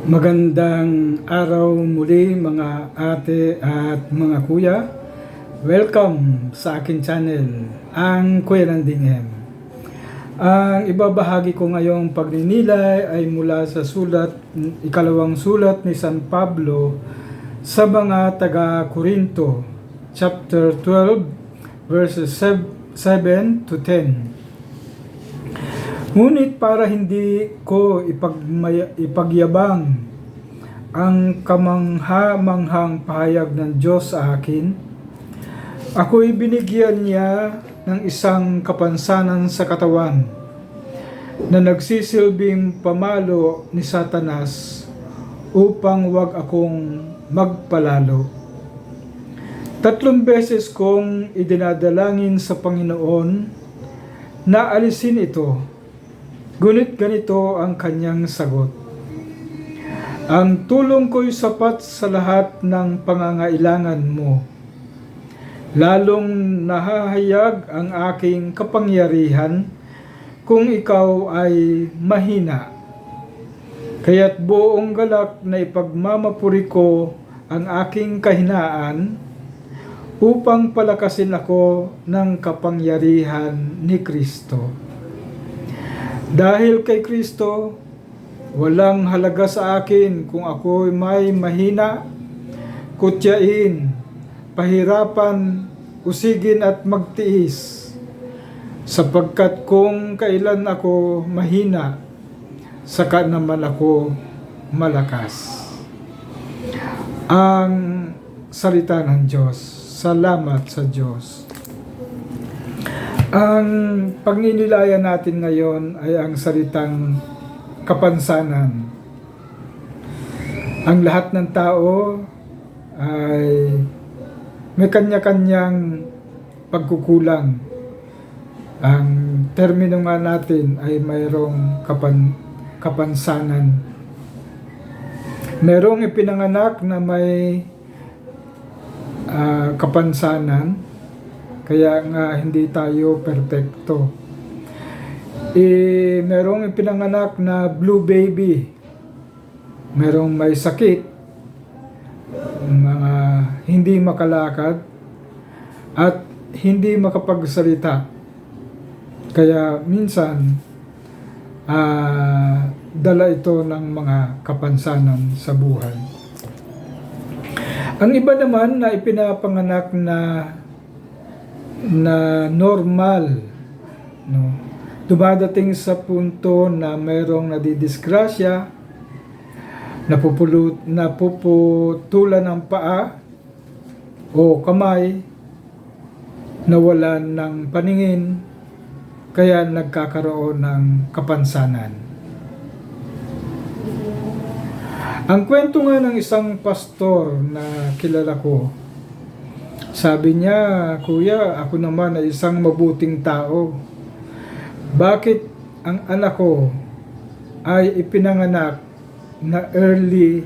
Magandang araw muli mga ate at mga kuya. Welcome sa akin channel, ang Kuya Landing M. Ang ibabahagi ko ngayong pagninilay ay mula sa sulat, ikalawang sulat ni San Pablo sa mga taga-Korinto, chapter 12, verses 7 to 10. Ngunit para hindi ko ipagmaya, ipagyabang ang kamangha-manghang pahayag ng Diyos sa akin, ako'y binigyan niya ng isang kapansanan sa katawan na nagsisilbing pamalo ni Satanas upang wag akong magpalalo. Tatlong beses kong idinadalangin sa Panginoon na alisin ito Ngunit ganito ang kanyang sagot. Ang tulong ko'y sapat sa lahat ng pangangailangan mo. Lalong nahahayag ang aking kapangyarihan kung ikaw ay mahina. Kaya't buong galak na ipagmamapuri ko ang aking kahinaan upang palakasin ako ng kapangyarihan ni Kristo. Dahil kay Kristo, walang halaga sa akin kung ako may mahina, kutyain, pahirapan, usigin at magtiis. Sapagkat kung kailan ako mahina, saka naman ako malakas. Ang salita ng Diyos. Salamat sa Diyos. Ang pagninilayan natin ngayon ay ang salitang kapansanan. Ang lahat ng tao ay may kanya-kanyang pagkukulang. Ang termino nga natin ay mayroong kapan, kapansanan. Merong ipinanganak na may uh, kapansanan kaya nga hindi tayo perpekto. Eh, merong ipinanganak na blue baby. Merong may sakit. Mga hindi makalakad. At hindi makapagsalita. Kaya minsan, uh, dala ito ng mga kapansanan sa buhay. Ang iba naman na ipinapanganak na na normal no? Dumadating sa punto na mayroong nadidisgrasya napupulot napuputulan ng paa o kamay nawalan ng paningin kaya nagkakaroon ng kapansanan. Ang kwento nga ng isang pastor na kilala ko sabi niya, Kuya, ako naman ay isang mabuting tao. Bakit ang anak ko ay ipinanganak na early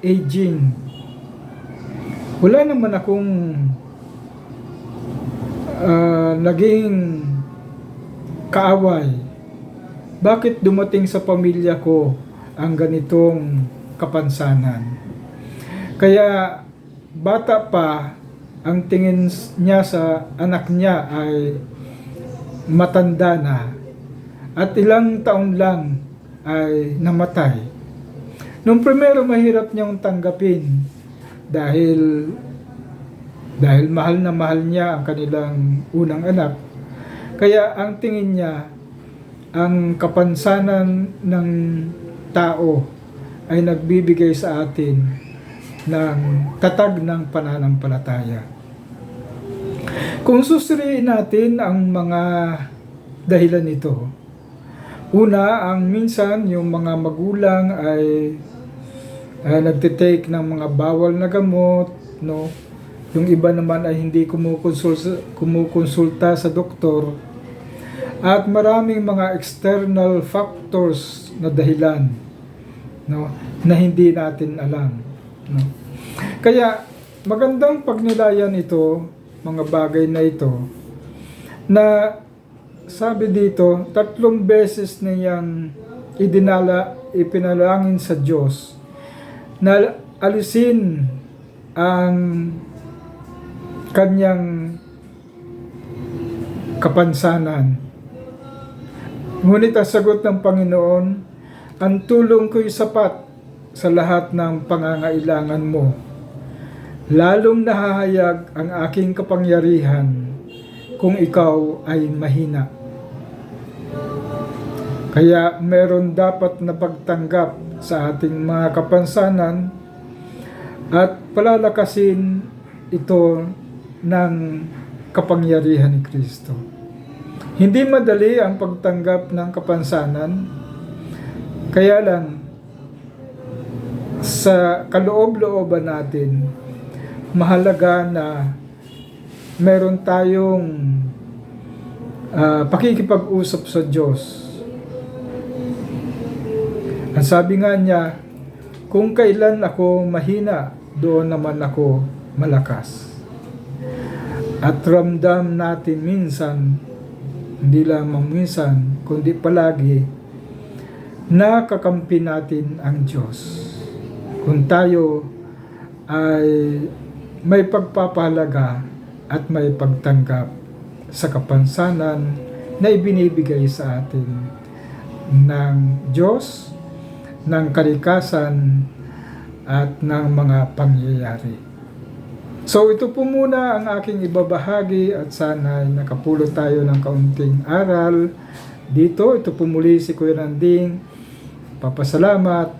aging? Wala naman akong uh, naging kaaway. Bakit dumating sa pamilya ko ang ganitong kapansanan? Kaya bata pa, ang tingin niya sa anak niya ay matanda na at ilang taon lang ay namatay. Nung primero mahirap niyang tanggapin dahil dahil mahal na mahal niya ang kanilang unang anak. Kaya ang tingin niya ang kapansanan ng tao ay nagbibigay sa atin ng tatag ng pananampalataya. Kung susuriin natin ang mga dahilan nito, una, ang minsan yung mga magulang ay uh, nagtitake ng mga bawal na gamot, no? Yung iba naman ay hindi kumukonsulta, kumukonsulta sa doktor. At maraming mga external factors na dahilan no, na hindi natin alam. No? Kaya magandang pagnilayan ito, mga bagay na ito, na sabi dito, tatlong beses niyang idinala, ipinalangin sa Diyos na alisin ang kanyang kapansanan. Ngunit ang sagot ng Panginoon, ang tulong ko'y sapat sa lahat ng pangangailangan mo. Lalong nahahayag ang aking kapangyarihan kung ikaw ay mahina. Kaya meron dapat na pagtanggap sa ating mga kapansanan at palalakasin ito ng kapangyarihan ni Kristo. Hindi madali ang pagtanggap ng kapansanan, kaya lang sa kaloob-looban natin, mahalaga na meron tayong ah, pakikipag-usap sa Diyos. Ang sabi nga niya, kung kailan ako mahina, doon naman ako malakas. At ramdam natin minsan, hindi lamang minsan, kundi palagi, nakakampi natin ang Diyos. Kung tayo ay may pagpapahalaga at may pagtanggap sa kapansanan na ibinibigay sa atin ng Diyos, ng kalikasan at ng mga pangyayari. So ito po muna ang aking ibabahagi at sana ay nakapulot tayo ng kaunting aral dito. Ito po muli si Kuya Nanding. Papasalamat